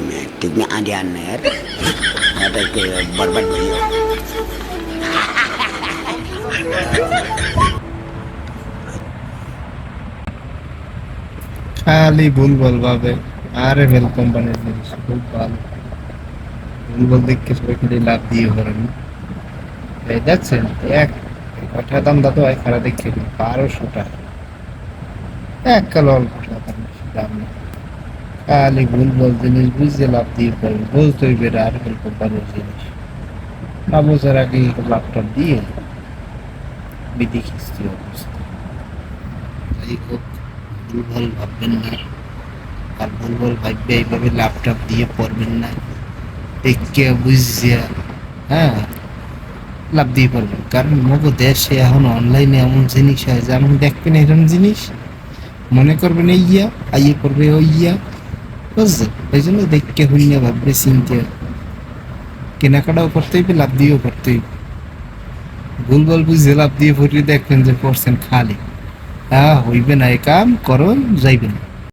मैं ठीक में आ ध्यान में यार मैं तो कोई बर्बाद नहीं हो খালি ভুল বল ভাবে আরে ভেল কোম্পানির জিনিস খুব ভালো ভুল বল দেখতে সবাই খালি লাভ দিয়ে করেন এই দেখছেন এক কটা দাম দাও তো এক খারাপ দেখে বারোশো টাকা এক কালো অল্প টাকা বেশি দাম না খালি ভুল বল জিনিস বুঝতে লাভ দিয়ে করবেন বুঝতে হইবে আর ভেল কোম্পানির জিনিস। না বোঝার আগে ল্যাপটপ দিয়ে বিধি খিস্তি অবস্থা। যাই হোক, ভুল ভালো ভাববেন না। আর ভুল ভালো ভাববে এইভাবে ল্যাপটপ দিয়ে পড়বেন না। দেখে বুঝিয়া হ্যাঁ লাভ দিয়ে পড়বেন। কারণ মগো দেশে এখন অনলাইনে এমন জিনিস হয় যে যেমন দেখবেন এরকম জিনিস, মনে করবেন এই ইয়া, আইয়ে করবে ওই ইয়া। বুঝছেন এই জন্য দেখে হইয়া ভাববে চিনতে কেনাকাটাও করতে হইবে, লাভ দিয়েও করতে হইবে। ভুল ভালো বুঝে লাভ দিয়ে ভরিয়ে দেখবেন যে পড়ছেন খালি। হ্যাঁ হইবে না, এ কাম করুন যাইবেন